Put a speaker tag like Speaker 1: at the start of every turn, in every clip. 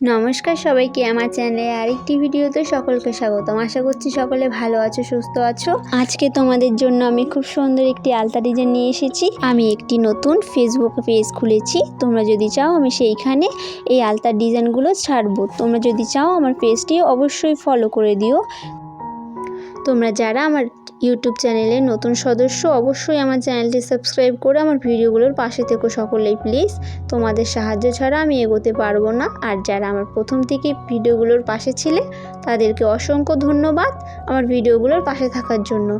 Speaker 1: নমস্কার সবাইকে আমার চ্যানেলে আরেকটি ভিডিওতে সকলকে স্বাগতম। আশা করছি সকলে ভালো আছো, সুস্থ আছো। আজকে তোমাদের জন্য আমি খুব সুন্দর একটি আলতা ডিজাইন নিয়ে এসেছি। আমি একটি নতুন ফেসবুক পেজ খুলেছি। তোমরা যদি চাও আমি সেইখানে এই আলতার ডিজাইনগুলো ছাড়বো। তোমরা যদি চাও আমার পেজটি অবশ্যই ফলো করে দিও। তোমরা যারা আমার ইউটিউব চ্যানেলের নতুন সদস্য, অবশ্যই আমার চ্যানেলটি সাবস্ক্রাইব করে আমার ভিডিওগুলোর পাশে থেকো সকলেই, প্লিজ। তোমাদের সাহায্য ছাড়া আমি এগোতে পারব না। আর যারা আমার প্রথম থেকে ভিডিওগুলোর পাশে ছিলে, তাদেরকে অসংখ্য ধন্যবাদ আমার ভিডিওগুলোর পাশে থাকার জন্য।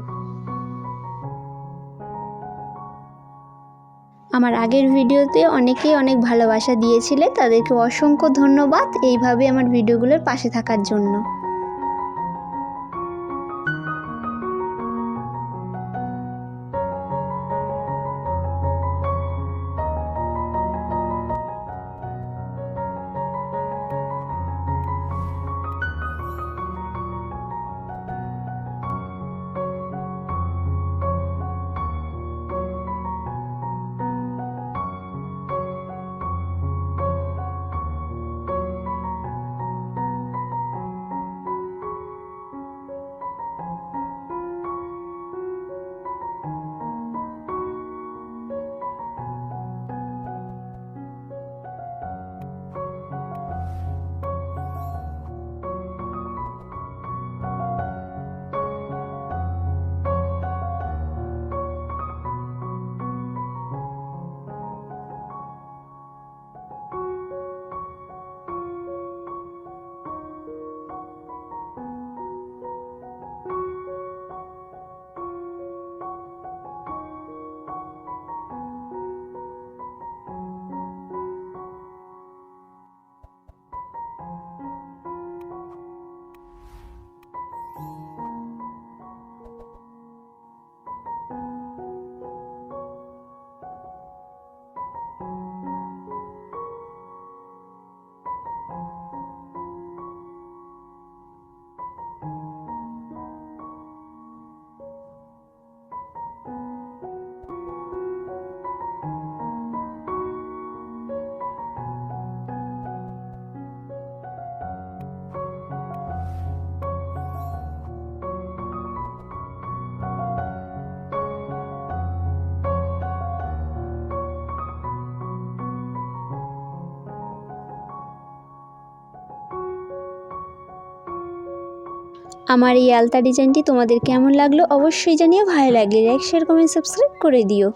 Speaker 1: আমার আগের ভিডিওতে অনেকেই অনেক ভালোবাসা দিয়েছিলে, তাদেরকে অসংখ্য ধন্যবাদ এইভাবে আমার ভিডিওগুলোর পাশে থাকার জন্য। আমার এই আলতা ডিজাইনটি তোমাদের কেমন লাগল অবশ্যই জানিয়ে ভালো লাগলে লাইক শেয়ার কমেন্ট সাবস্ক্রাইব করে দিও।